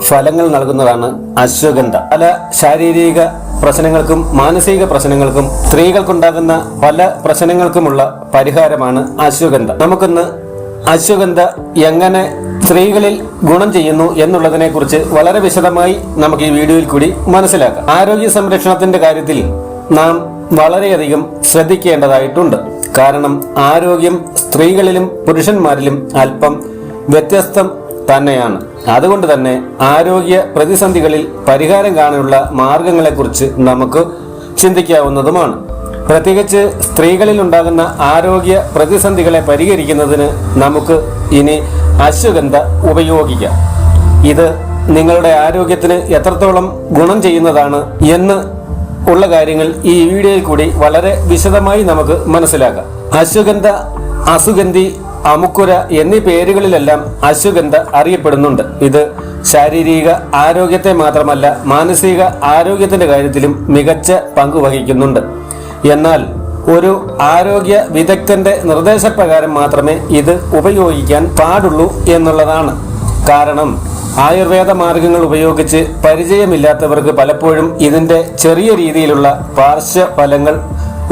ഫലങ്ങൾ നൽകുന്നതാണ് അശ്വഗന്ധ. പല ശാരീരിക പ്രശ്നങ്ങൾക്കും മാനസിക പ്രശ്നങ്ങൾക്കും സ്ത്രീകൾക്കുണ്ടാകുന്ന പല പ്രശ്നങ്ങൾക്കുമുള്ള പരിഹാരമാണ് അശ്വഗന്ധ. നമുക്കിന്ന് അശ്വഗന്ധ എങ്ങനെ സ്ത്രീകളിൽ ഗുണം ചെയ്യുന്നു എന്നുള്ളതിനെ കുറിച്ച് വളരെ വിശദമായി നമുക്ക് ഈ വീഡിയോയിൽ കൂടി മനസ്സിലാക്കാം. ആരോഗ്യ സംരക്ഷണത്തിന്റെ കാര്യത്തിൽ നാം വളരെയധികം ശ്രദ്ധിക്കേണ്ടതായിട്ടുണ്ട്. കാരണം ആരോഗ്യം സ്ത്രീകളിലും പുരുഷന്മാരിലും അല്പം വ്യത്യസ്തം തന്നെയാണ്. അതുകൊണ്ട് തന്നെ ആരോഗ്യ പ്രതിസന്ധികളിൽ പരിഹാരം കാണാനുള്ള മാർഗങ്ങളെക്കുറിച്ച് നമുക്ക് ചിന്തിക്കാവുന്നതുമാണ്. പ്രത്യേകിച്ച് സ്ത്രീകളിൽ ഉണ്ടാകുന്ന ആരോഗ്യ പ്രതിസന്ധികളെ പരിഹരിക്കുന്നതിന് നമുക്ക് ഇനി അശ്വഗന്ധ ഉപയോഗിക്കാം. ഇത് നിങ്ങളുടെ ആരോഗ്യത്തിന് എത്രത്തോളം ഗുണം ചെയ്യുന്നതാണ് എന്ന് ഉള്ള കാര്യങ്ങൾ ഈ വീഡിയോയിൽ കൂടി വളരെ വിശദമായി നമുക്ക് മനസ്സിലാക്കാം. അശ്വഗന്ധ അസുഗന്ധി അമുക്കുര എന്നീ പേരുകളിലെല്ലാം അശ്വഗന്ധ അറിയപ്പെടുന്നുണ്ട്. ഇത് ശാരീരിക ആരോഗ്യത്തെ മാത്രമല്ല മാനസിക ആരോഗ്യത്തിന്റെ കാര്യത്തിലും മികച്ച പങ്ക് വഹിക്കുന്നുണ്ട്. എന്നാൽ ഒരു ആരോഗ്യ വിദഗ്ധന്റെ നിർദ്ദേശപ്രകാരം മാത്രമേ ഇത് ഉപയോഗിക്കാൻ പാടുള്ളൂ എന്നുള്ളതാണ്. കാരണം ആയുർവേദ മാർഗങ്ങൾ ഉപയോഗിച്ച് പരിചയമില്ലാത്തവർക്ക് പലപ്പോഴും ഇതിന്റെ ചെറിയ രീതിയിലുള്ള പാർശ്വഫലങ്ങൾ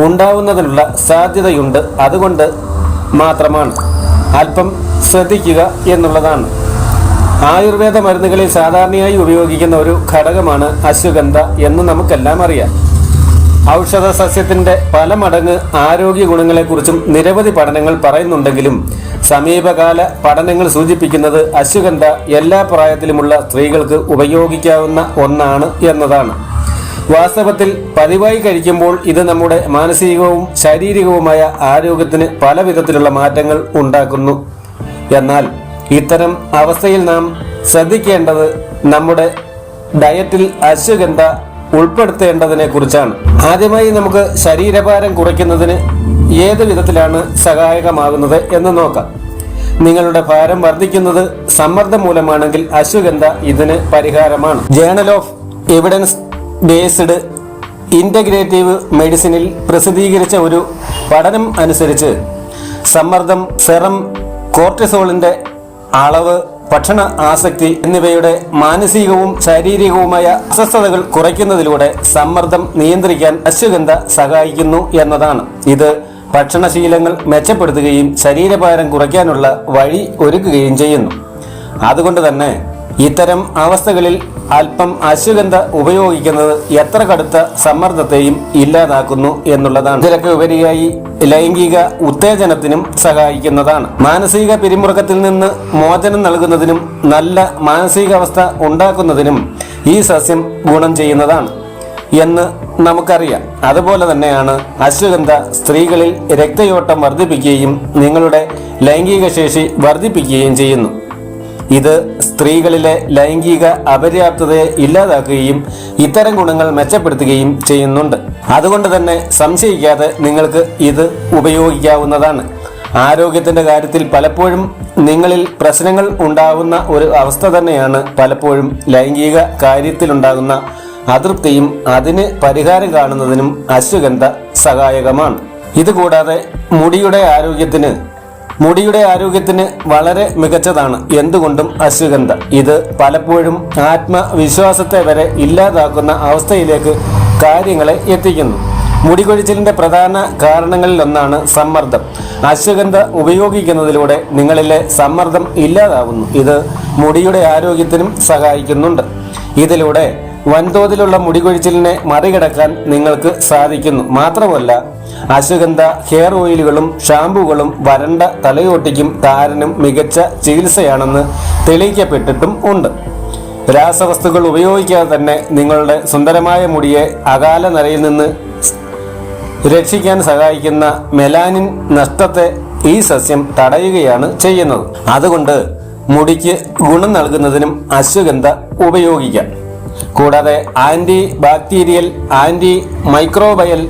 ഉണ്ടാവുന്നതിനുള്ള സാധ്യതയുണ്ട്. അതുകൊണ്ട് മാത്രമാണ്. അല്പം ശ്രദ്ധിക്കുക എന്നുള്ളതാണ്. ആയുർവേദ മരുന്നുകളിൽ സാധാരണയായി ഉപയോഗിക്കുന്ന ഒരു ഘടകമാണ് അശ്വഗന്ധ എന്ന് നമുക്കെല്ലാം അറിയാം. ഔഷധ സസ്യത്തിന്റെ പല മടങ്ങ് ആരോഗ്യ ഗുണങ്ങളെക്കുറിച്ചും നിരവധി പഠനങ്ങൾ പറയുന്നുണ്ടെങ്കിലും സമീപകാല പഠനങ്ങൾ സൂചിപ്പിക്കുന്നത് അശ്വഗന്ധ എല്ലാ പ്രായത്തിലുമുള്ള സ്ത്രീകൾക്ക് ഉപയോഗിക്കാവുന്ന ഒന്നാണ് എന്നതാണ്. വാസ്തവത്തിൽ പതിവായി കഴിക്കുമ്പോൾ ഇത് നമ്മുടെ മാനസികവും ശാരീരികവുമായ ആരോഗ്യത്തിന് പല വിധത്തിലുള്ള മാറ്റങ്ങൾ ഉണ്ടാക്കുന്നു. എന്നാൽ ഇത്തരം അവസ്ഥയിൽ നാം ശ്രദ്ധിക്കേണ്ടത് നമ്മുടെ ഡയറ്റിൽ അശ്വഗന്ധ ഉൾപ്പെടുത്തേണ്ടതിനെ കുറിച്ചാണ് ആദ്യമായി നമുക്ക് ശരീരഭാരം കുറയ്ക്കുന്നതിന് ഏത് വിധത്തിലാണ് സഹായകമാകുന്നത് എന്ന് നോക്കാം. നിങ്ങളുടെ ഭാരം വർദ്ധിക്കുന്നത് സമ്മർദ്ദം മൂലമാണെങ്കിൽ അശ്വഗന്ധ ഇതിന് പരിഹാരമാണ്. Journal of evidence based integrative മെഡിസിനിൽ പ്രസിദ്ധീകരിച്ച ഒരു പഠനം അനുസരിച്ച് സമ്മർദ്ദം സെറം കോർട്ടിസോളിന്റെ അളവ് ഭക്ഷണ ആസക്തി എന്നിവയുടെ മാനസികവും ശാരീരികവുമായ അസ്വസ്ഥതകൾ കുറയ്ക്കുന്നതിലൂടെ സമ്മർദ്ദം നിയന്ത്രിക്കാൻ അശ്വഗന്ധ സഹായിക്കുന്നു എന്നതാണ്. ഇത് ഭക്ഷണശീലങ്ങൾ മെച്ചപ്പെടുത്തുകയും ശരീരഭാരം കുറയ്ക്കാനുള്ള വഴി ഒരുക്കുകയും ചെയ്യുന്നു. അതുകൊണ്ട് തന്നെ ഇത്തരം അവസ്ഥകളിൽ അല്പം അശ്വഗന്ധ ഉപയോഗിക്കുന്നത് എത്ര കടുത്ത സമ്മർദ്ദത്തെയും ഇല്ലാതാക്കുന്നു എന്നുള്ളതാണ്. ഇതിലൊക്കെ ഉപരിയായി ലൈംഗിക ഉത്തേജനത്തിനും സഹായിക്കുന്നതാണ്. മാനസിക പിരിമുറുക്കത്തിൽ നിന്ന് മോചനം നൽകുന്നതിനും നല്ല മാനസികാവസ്ഥ ഉണ്ടാക്കുന്നതിനും ഈ സസ്യം ഗുണം ചെയ്യുന്നതാണ് എന്ന് നമുക്കറിയാം. അതുപോലെ തന്നെയാണ് അശ്വഗന്ധ സ്ത്രീകളിൽ രക്തയോട്ടം വർദ്ധിപ്പിക്കുകയും നിങ്ങളുടെ ലൈംഗിക ശേഷി വർദ്ധിപ്പിക്കുകയും ചെയ്യുന്നു. ഇത് സ്ത്രീകളിലെ ലൈംഗിക അപര്യാപ്തതയെ ഇല്ലാതാക്കുകയും ഇത്തരം ഗുണങ്ങൾ മെച്ചപ്പെടുത്തുകയും ചെയ്യുന്നുണ്ട്. അതുകൊണ്ട് തന്നെ സംശയിക്കാതെ നിങ്ങൾക്ക് ഇത് ഉപയോഗിക്കാവുന്നതാണ്. ആരോഗ്യത്തിന്റെ കാര്യത്തിൽ പലപ്പോഴും നിങ്ങളിൽ പ്രശ്നങ്ങൾ ഉണ്ടാവുന്ന ഒരു അവസ്ഥ തന്നെയാണ് പലപ്പോഴും ലൈംഗിക കാര്യത്തിലുണ്ടാകുന്ന അതൃപ്തിയും അതിന് പരിഹാരം കാണുന്നതിനും അശ്വഗന്ധ സഹായകമാണ്. ഇതുകൂടാതെ മുടിയുടെ ആരോഗ്യത്തിന് മുടിയുടെ ആരോഗ്യത്തിന് വളരെ മികച്ചതാണ്. എന്തുകൊണ്ടും അശ്വഗന്ധ. ഇത് പലപ്പോഴും ആത്മവിശ്വാസത്തെ വരെ ഇല്ലാതാക്കുന്ന അവസ്ഥയിലേക്ക് കാര്യങ്ങളെ എത്തിക്കുന്നു. മുടികൊഴിച്ചിലിന്റെ പ്രധാന കാരണങ്ങളിലൊന്നാണ് സമ്മർദ്ദം. അശ്വഗന്ധ ഉപയോഗിക്കുന്നതിലൂടെ നിങ്ങളിലെ സമ്മർദ്ദം ഇല്ലാതാവുന്നു. ഇത് മുടിയുടെ ആരോഗ്യത്തിനും സഹായിക്കുന്നുണ്ട്. ഇതിലൂടെ വൻതോതിലുള്ള മുടികൊഴിച്ചിലിനെ മറികടക്കാൻ നിങ്ങൾക്ക് സാധിക്കുന്നു. മാത്രമല്ല അശ്വഗന്ധ ഹെയർ ഓയിലുകളും ഷാമ്പുകളും വരണ്ട തലയോട്ടിക്കും താരനും മികച്ച ചികിത്സയാണെന്ന് തെളിയിക്കപ്പെട്ടിട്ടും ഉണ്ട്. രാസവസ്തുക്കൾ ഉപയോഗിക്കാതെ തന്നെ നിങ്ങളുടെ സുന്ദരമായ മുടിയെ അകാല നരയിൽ നിന്ന് രക്ഷിക്കാൻ സഹായിക്കുന്ന മെലാനിൻ നഷ്ടത്തെ ഈ സസ്യം തടയുകയാണ് ചെയ്യുന്നത്. അതുകൊണ്ട് മുടിക്ക് ഗുണം നൽകുന്നതിനും അശ്വഗന്ധ ഉപയോഗിക്കാം. കൂടാതെ ആന്റി ബാക്ടീരിയൽ ആന്റി മൈക്രോബയൽ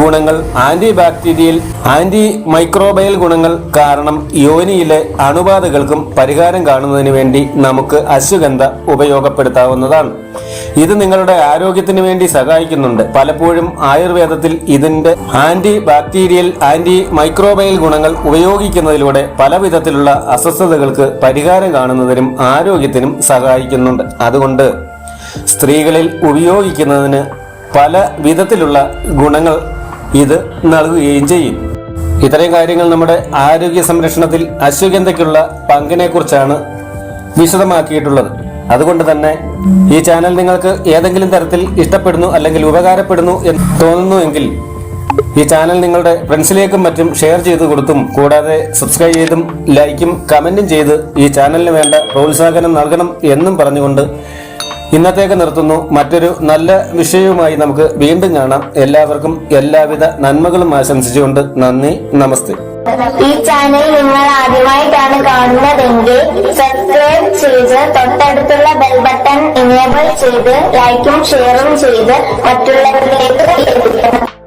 ഗുണങ്ങൾ ആന്റി ബാക്ടീരിയൽ ആന്റി മൈക്രോബയൽ ഗുണങ്ങൾ കാരണം യോനിയിലെ അണുബാധകൾക്കും പരിഹാരം കാണുന്നതിന് വേണ്ടി നമുക്ക് അശ്വഗന്ധ ഉപയോഗപ്പെടുത്താവുന്നതാണ്. ഇത് നിങ്ങളുടെ ആരോഗ്യത്തിന് വേണ്ടി സഹായിക്കുന്നുണ്ട്. പലപ്പോഴും ആയുർവേദത്തിൽ ഇതിന്റെ ആന്റി ബാക്ടീരിയൽ ആന്റി മൈക്രോബയൽ ഗുണങ്ങൾ ഉപയോഗിക്കുന്നതിലൂടെ പല വിധത്തിലുള്ള അസ്വസ്ഥതകൾക്ക് പരിഹാരം കാണുന്നതിനും ആരോഗ്യത്തിനും സഹായിക്കുന്നുണ്ട്. അതുകൊണ്ട് സ്ത്രീകളിൽ ഉപയോഗിക്കുന്നതിന് പല വിധത്തിലുള്ള ഗുണങ്ങൾ ഇത് നൽകുകയും ചെയ്യും. ഇത്തരം കാര്യങ്ങൾ നമ്മുടെ ആരോഗ്യ സംരക്ഷണത്തിൽ അശ്വഗന്ധയ്ക്കുള്ള പങ്കിനെ കുറിച്ചാണ് വിശദമാക്കിയിട്ടുള്ളത്. അതുകൊണ്ട് തന്നെ ഈ ചാനൽ നിങ്ങൾക്ക് ഏതെങ്കിലും തരത്തിൽ ഇഷ്ടപ്പെടുന്നു അല്ലെങ്കിൽ ഉപകാരപ്പെടുന്നു എന്ന് തോന്നുന്നുവെങ്കിൽ ഈ ചാനൽ നിങ്ങളുടെ ഫ്രണ്ട്സിലേക്കും മറ്റും ഷെയർ ചെയ്ത് കൊടുത്തും കൂടാതെ സബ്സ്ക്രൈബ് ചെയ്തും ലൈക്കും കമന്റും ചെയ്ത് ഈ ചാനലിന് വേണ്ട പ്രോത്സാഹനം നൽകണം എന്നും പറഞ്ഞുകൊണ്ട് ഇന്നത്തേക്ക് നിർത്തുന്നു. മറ്റൊരു നല്ല വിഷയവുമായി നമുക്ക് വീണ്ടും കാണാം. എല്ലാവർക്കും എല്ലാവിധ നന്മകളും ആശംസിച്ചുകൊണ്ട് നന്ദി നമസ്തേ. ഈ ചാനൽ നിങ്ങൾ ആദ്യമായിട്ടാണ് കാണുന്നതെങ്കിൽ സബ്സ്ക്രൈബ് ചെയ്ത് തൊട്ടടുത്തുള്ള ബെൽ ബട്ടൺ ഇനേബിൾ ചെയ്ത് ലൈക്കും ഷെയറും ചെയ്ത് മറ്റുള്ളവരിലേക്ക് എത്തിക്കണം.